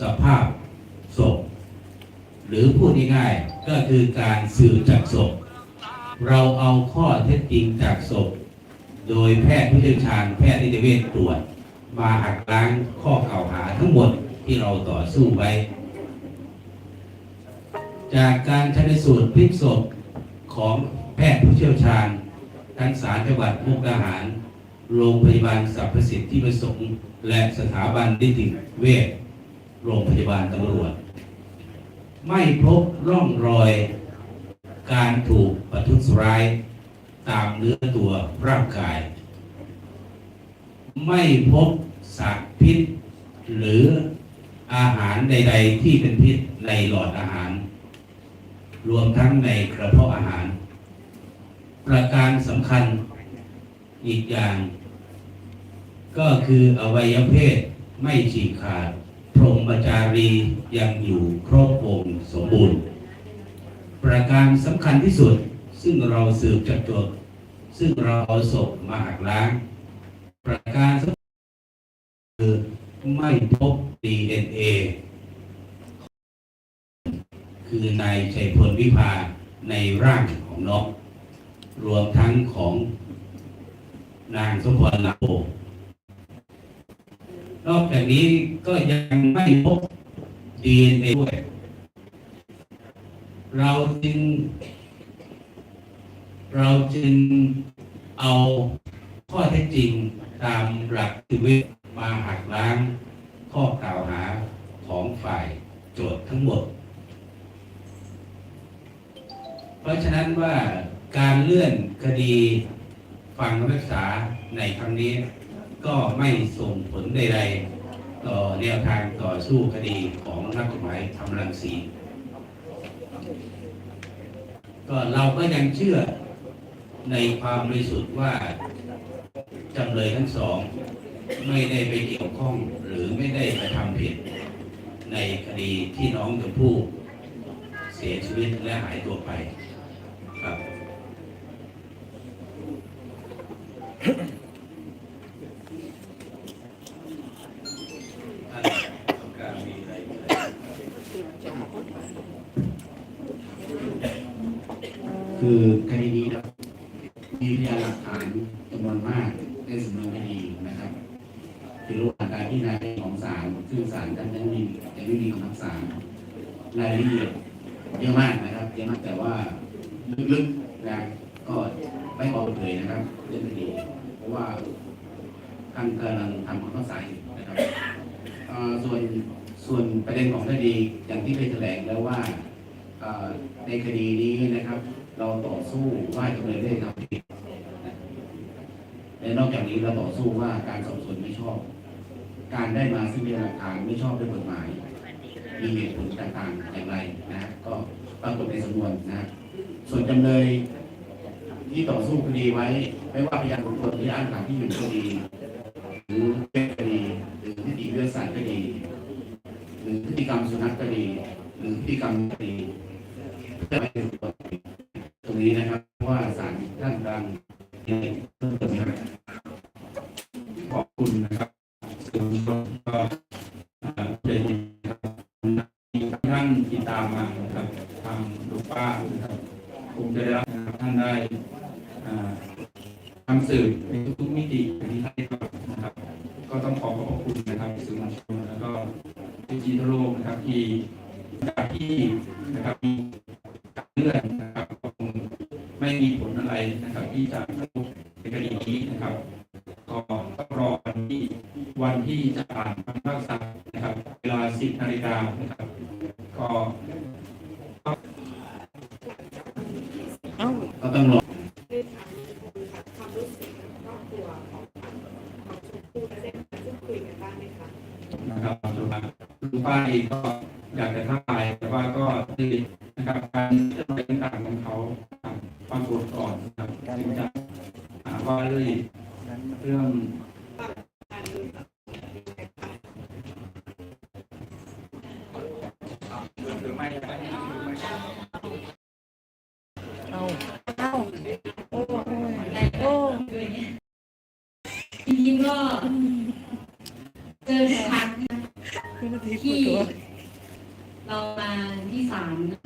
สภาพศพ หรือพูดง่ายๆก็คือการสืบจากศพ เราเอาข้อเท็จจริงจากศพ โดยแพทย์ผู้เชี่ยวชาญแพทย์นิติเวชตรวจ มาหักล้างข้อกล่าวหาทั้งหมดที่เราต่อสู้ไว้ จากการชันสูตรพลิกศพของแพทย์ผู้เชี่ยวชาญ ทั้งศาลจังหวัดมุกดาหาร โรงพยาบาลสรรพสิทธิประสงค์ และสถาบันนิติเวช โรงพยาบาลตำรวจ ไม่พบร่องรอยการถูกประทุษร้ายตามเนื้อตัวร่างกาย ไม่พบสารพิษ หรืออาหารใด ๆ ที่เป็นพิษในหลอดอาหาร รวมทั้งในกระเพาะอาหาร ประการสำคัญอีกอย่าง ก็คืออวัยวะเพศไม่ฉีกขาด รหมจารียังอยู่ครบวงสมบูรณ์ ประการสำคัญที่สุดซึ่งเราสืบจากจดซึ่งเราเอาศพมาหักล้าง ประการสำคัญคือไม่พบ DNA คือนายชัยพลวิภาในร่างของนก รวมทั้งของนางสมพรลาโอ นอกจากนี้ก็ยังไม่พบ DNA ด้วย เราจึง เราจึงเอาข้อเท็จจริงตามหลักนิติเวชมาหักล้าง ข้อกล่าวหาของฝ่ายโจทย์ทั้งหมด เพราะฉะนั้นว่าการเลื่อนคดีฟังคำพิพากษาในครั้งนี้ ก็ไม่ส่งผลใดๆต่อแนวทางต่อสู้คดีของนักกฎหมายทำรังสีก็เราก็ยังเชื่อในความบริสุทธิ์ว่าจำเลยทั้งสอง ไม่ได้ไปเกี่ยวข้องหรือไม่ได้กระทำผิด ในคดีที่น้องชมพู่เสียชีวิตและหายตัวไปครับ ท่านต้องการมีอะไรไหม คือคดีนี้ครับมีพยานหลักฐานจำนวนมากในสำนวนคดีนะครับคือรูปการพิจารณาของศาลซึ่งศาลท่านยังมียังไม่มีคำพิพากษารายละเอียดเยอะมากนะครับเยอะมากแต่ว่าลึกๆนะก็ไม่ออกเผยนะครับเรื่องคดีเพราะว่าท่านกำลังทำความเข้าใส่นะครับส่วนส่วนประเด็นของคดีอย่างที่เคยแถลงแล้วว่าในคดีนี้นะครับ เราต่อสู้ว่าจำเลยได้ทำผิดและนอกจากนี้เราต่อสู้ว่าการสอบสวนไม่ชอบ การได้มาซึ่งพยานหลักฐานไม่ชอบด้วยกฎหมาย มีเหตุผลต่างๆอย่างไรนะก็ปรากฏในสำนวนนะส่วนจำเลยที่ต่อสู้คดีไว้ ไม่ว่าพยานบุคคลที่อ้างฐานที่อยู่คดีหรือเป็นคดีหรือพิธีวิทยาศาสตร์ก็ดีหรือพฤติกรรมสุนัขก็ดีหรือพฤติกรรมคดีเพื่อไม่ให้ถูกผิดตรง นี้นะครับว่าศาลท่านกำลังเพิ่มเติมนะครับขอบคุณนะครับสื่อมวลชนก็อ่าเป็นนะครับท่านติดตามมาครับทางลูกป้าครับคงจะได้รับนะครับท่านได้ทำสื่อในทุกๆมิติที่ท่านได้รับนะครับ ก็ต้องขอขอบคุณนะครับสื่อมวลชนแล้วก็ดิจิทัลโลกนะครับที่จากที่นะครับ ที่จะกระทบในคดีนี้นะครับก็ต้องรอวันที่วันที่จะอ่านคำพิพากษานะครับ เวลา10นาฬิกานะครับ ก็ก็ต้องรอความรู้สึกของครอบครัวของของชมพู่ได้มาพูดคุยกันบ้าคะนะครับลุงป้าเองก็อยากจะท้าทายแต่ว่าก็คือนะครับการเรื่องต่างๆของเขาอ่าฟังบทก่อนนะครับ ถึงจะหาว่าเรื่องเรื่องการดูแบบหรือไม่ทีนี้ก็เจอทุกครั้งที่เรามาที่ศาลนะ